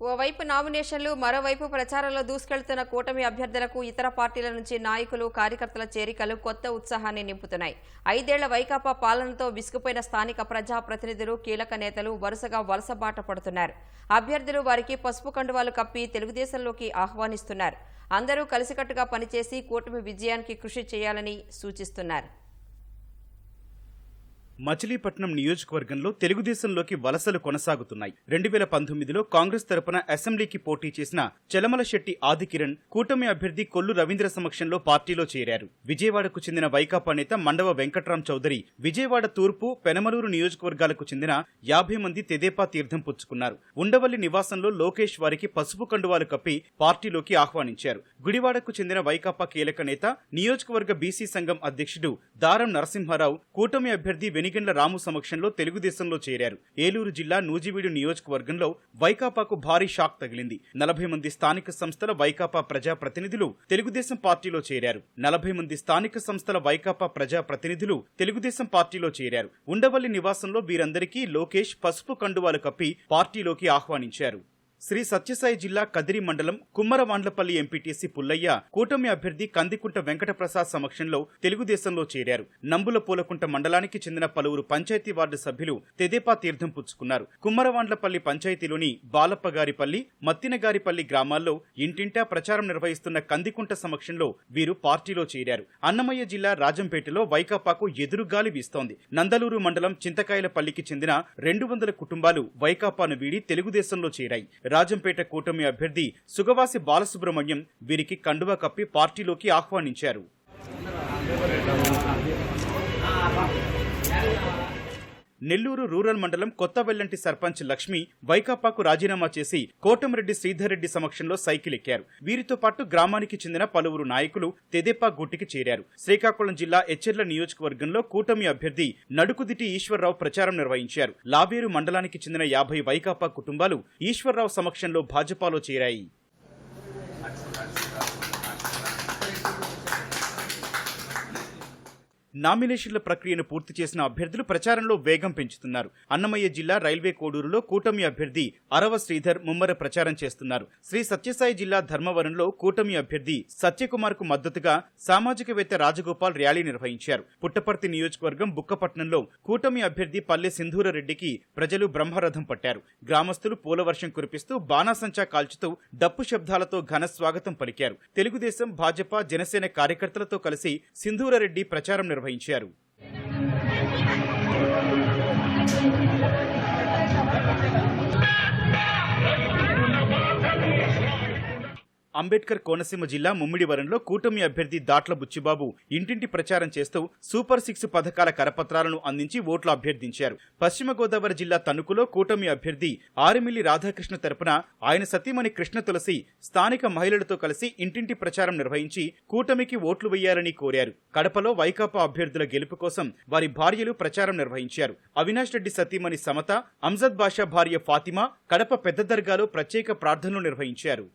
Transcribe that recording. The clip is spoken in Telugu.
ఓవైపు నామినేషన్లు మరోవైపు ప్రచారంలో దూసుకెళ్తున్న కూటమి అభ్యర్థులకు ఇతర పార్టీల నుంచి నాయకులు కార్యకర్తల చేరికలు కొత్త ఉత్సాహాన్ని నింపుతున్నాయి. ఐదేళ్ళ వైకాపా పాలనతో విసుగుపోయిన స్థానిక ప్రజా ప్రతినిధులు కీలక నేతలు వరుసగా వలసబాట పడుతున్నారు. అభ్యర్థులు వారికి పసుపు కండువాలు కప్పి తెలుగుదేశంలోకి ఆహ్వానిస్తున్నారు. అందరూ కలిసికట్టుగా పనిచేసి కూటమి విజయానికి కృషి చేయాలని సూచిస్తున్నారు. మచిలీపట్నం నియోజకవర్గంలో తెలుగుదేశంలోకి వలసలు కొనసాగుతున్నాయి. రెండు వేల పంతొమ్మిదిలో కాంగ్రెస్ తరపున అసెంబ్లీకి పోటీ చేసిన చలమల శెట్టి ఆదికిరణ్ కూటమి అభ్యర్థి కొల్లు రవీంద్ర సమక్షంలో పార్టీలో చేరారు. విజయవాడకు చెందిన వైకాపా నేత మండవ వెంకట్రాం చౌదరి విజయవాడ తూర్పు పెనమలూరు నియోజకవర్గాలకు చెందిన యాభై మంది తెదేపా తీర్థం పుచ్చుకున్నారు. ఉండవల్లి నివాసంలో లోకేష్ వారికి పసుపు కండువాలు కప్పి పార్టీలోకి ఆహ్వానించారు. గుడివాడకు చెందిన వైకాపా కీలక నేత నియోజకవర్గ బీసీ సంఘం అధ్యక్షుడు దారం నరసింహారావు కూటమి అభ్యర్థి వెనిగండ్ల రాము సమక్షంలో తెలుగుదేశంలో చేరారు. ఏలూరు జిల్లా నూజివీడు నియోజకవర్గంలో వైకాపాకు భారీ షాక్ తగిలింది. నలభై మంది స్థానిక సంస్థల వైకాపా ప్రజా ప్రతినిధులు తెలుగుదేశం పార్టీలో చేరారు. నలభై మంది స్థానిక సంస్థల వైకాపా ప్రజా ప్రతినిధులు తెలుగుదేశం పార్టీలో చేరారు. ఉండవల్లి నివాసంలో వీరందరికీ లోకేష్ పసుపు కండువాలు కప్పి పార్టీలోకి ఆహ్వానించారు. శ్రీ సత్యసాయి జిల్లా కదిరి మండలం కుమ్మరవాండ్లపల్లి ఎంపీటీసీ పుల్లయ్య కూటమి అభ్యర్థి కందికుంట వెంకటప్రసాద్ సమక్షంలో తెలుగుదేశంలో చేరారు. నంబుల పూలకుంట మండలానికి చెందిన పలువురు పంచాయతీ వార్డు సభ్యులు తెదేపా తీర్థం పుచ్చుకున్నారు. కుమ్మరవాండ్లపల్లి పంచాయతీలోని బాలప్పగారిపల్లి మత్తినగారిపల్లి గ్రామాల్లో ఇంటింటా ప్రచారం నిర్వహిస్తున్న కందికుంట సమక్షంలో వీరు పార్టీలో చేరారు. అన్నమయ్య జిల్లా రాజంపేటలో వైకాపాకు ఎదురుగాలి వీస్తోంది. నందలూరు మండలం చింతకాయలపల్లికి చెందిన రెండు వందల కుటుంబాలు వైకాపాను వీడి తెలుగుదేశంలో చేరాయి. రాజంపేట కూటమి అభ్యర్థి సుగవాసి బాలసుబ్రహ్మణ్యం వీరికి కండువా కప్పి పార్టీలోకి ఆహ్వానించారు. నెల్లూరు రూరల్ మండలం కొత్త వెల్లంటి సర్పంచ్ లక్ష్మి వైకాపాకు రాజీనామా చేసి కోటమిరెడ్డి శ్రీధర్ రెడ్డి సమక్షంలో సైకిల్ ఎక్కారు వీరితో పాటు గ్రామానికి చెందిన పలువురు నాయకులు తెదేపా గుట్టికి చేరారు. శ్రీకాకుళం జిల్లా ఎచ్చెర్ల నియోజకవర్గంలో కూటమి అభ్యర్థి నడుకుదిటి ఈశ్వర్రావు ప్రచారం నిర్వహించారు. లావేరు మండలానికి చెందిన యాభై వైకాపా కుటుంబాలు ఈశ్వర్రావు సమక్షంలో భాజపాలో చేరాయి. నామినేషన్ల ప్రక్రియను పూర్తి చేసిన అభ్యర్థులు ప్రచారంలో వేగం పెంచుతున్నారు. అన్నమయ్య జిల్లా రైల్వే కోడూరులో కూటమి అభ్యర్థి అరవ శ్రీధర్ ముమ్మర ప్రచారం చేస్తున్నారు. శ్రీ సత్యసాయి జిల్లా ధర్మవరంలో కూటమి అభ్యర్థి సత్యకుమార్కు మద్దతుగా సామాజికవేత్త రాజగోపాల్ ర్యాలీ నిర్వహించారు. పుట్టపర్తి నియోజకవర్గం బుక్కపట్నంలో కూటమి అభ్యర్థి పల్లె సింధూరరెడ్డికి ప్రజలు బ్రహ్మరథం పట్టారు. గ్రామస్తులు పూలవర్షం కురిపిస్తూ బాణాసంచా కాల్చుతూ డప్పు శబ్దాలతో ఘన స్వాగతం పలికారు. తెలుగుదేశం భాజపా జనసేన కార్యకర్తలతో కలిసి సింధూరరెడ్డి ప్రచారం నిర్వహించారు. నిర్వహించారు అంబేద్కర్ కోనసీమ జిల్లా ముమ్మిడివరంలో కూటమి అభ్యర్థి దాట్ల బుచ్చిబాబు ఇంటింటి ప్రచారం చేస్తూ సూపర్ సిక్స్ పథకాల కరపత్రాలను అందించి ఓట్లు అభ్యర్థించారు. పశ్చిమ గోదావరి జిల్లా తణుకులో కూటమి అభ్యర్థి ఆరిమిల్లి రాధాకృష్ణ తరపున ఆయన సతీమణి కృష్ణ తులసి స్థానిక మహిళలతో కలిసి ఇంటింటి ప్రచారం నిర్వహించి కూటమికి ఓట్లు వేయాలని కోరారు. కడపలో వైకాపా అభ్యర్థుల గెలుపు కోసం వారి భార్యలు ప్రచారం నిర్వహించారు. అవినాష్ రెడ్డి సతీమణి సమత అంజద్ బాషా భార్య ఫాతిమా కడప పెద్ద దర్గాలో ప్రత్యేక ప్రార్థనలు నిర్వహించారు.